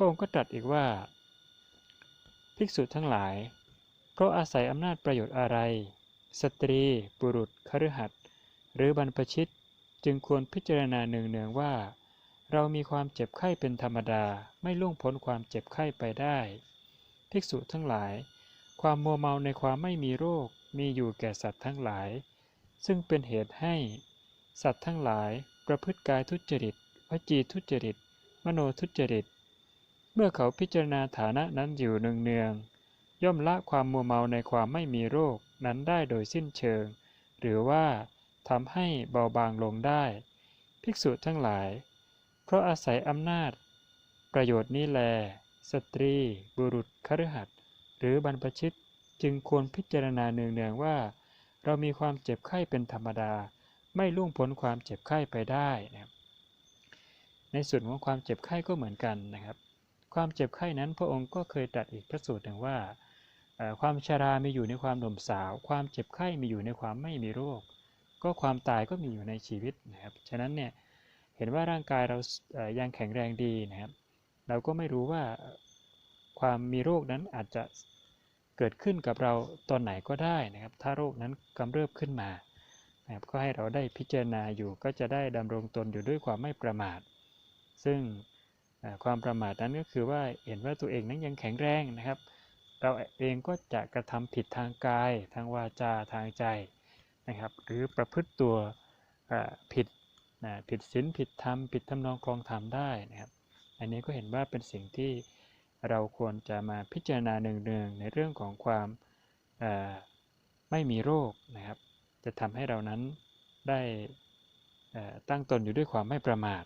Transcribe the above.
พระองค์ก็ตรัสอีกว่า ภิกษุทั้งหลาย เพราะอาศัยอำนาจประโยชน์อะไร สตรี บุรุษคฤหัสถ์หรือบรรพชิตจึงควรพิจารณาเนืองๆว่า เรามีความเจ็บไข้เป็นธรรมดาไม่ล่วงพ้นความเจ็บไข้ไปได้ ภิกษุทั้งหลาย ความมัวเมาในความไม่มีโรคมีอยู่แก่สัตว์ทั้งหลาย ซึ่งเป็นเหตุให้ สัตว์ทั้งหลาย ประพฤติกายทุจริตวจีทุจริต มโนทุจริต เมื่อเขาพิจารณาฐานะนั้นอยู่เนืองๆย่อมละความมัวเมาในความไม่มีโรคนั้นได้โดยสิ้นเชิง หรือว่าทำให้เบาบางลงได้ ภิกษุทั้งหลาย เพราะอาศัยอำนาจ ประโยชน์นี้แล สตรี บุรุษคฤหัสถ์หรือบรรพชิตจึงควรพิจารณาเนืองๆว่า เรามีความเจ็บไข้เป็นธรรมดา ไม่ล่วงพ้นความเจ็บไข้ไปได้นะครับในส่วนของความเจ็บไข้ก็เหมือนกันนะครับ ความเจ็บไข้นั้นพระองค์ก็เคยตรัสอีกพระสูตรหนึ่งว่า ความชรามีอยู่ในความหนุ่มสาว ความเจ็บไข้มีอยู่ในความไม่มีโรค ก็ความตายก็มีอยู่ในชีวิตนะครับ ฉะนั้นเนี่ยเห็นว่าร่างกายเรายังแข็งแรงดีนะครับ เราก็ไม่รู้ว่าความมีโรคนั้นอาจจะเกิดขึ้นกับเราตอนไหนก็ได้นะครับ ถ้าโรคนั้นกำเริบขึ้นมานะครับก็ให้เราได้พิจารณาอยู่ก็จะได้ดำรงตนอยู่ด้วยความไม่ประมาท ซึ่ง ความประมาทนั้นก็คือว่าเห็นว่าตัวเองนั้นยังแข็งแรงนะครับ เราเองก็จะกระทำผิดทางกาย ทางวาจาทางใจนะครับ หรือประพฤติตัวผิดนะผิดศีลผิดธรรมผิดทำนองครองธรรมได้นะครับ อันนี้ก็เห็นว่าเป็นสิ่งที่เราควรจะมาพิจารณาเนืองๆในเรื่องของความไม่มีโรคนะครับ จะทำให้เรานั้นได้ตั้งตนอยู่ด้วยความไม่ประมาท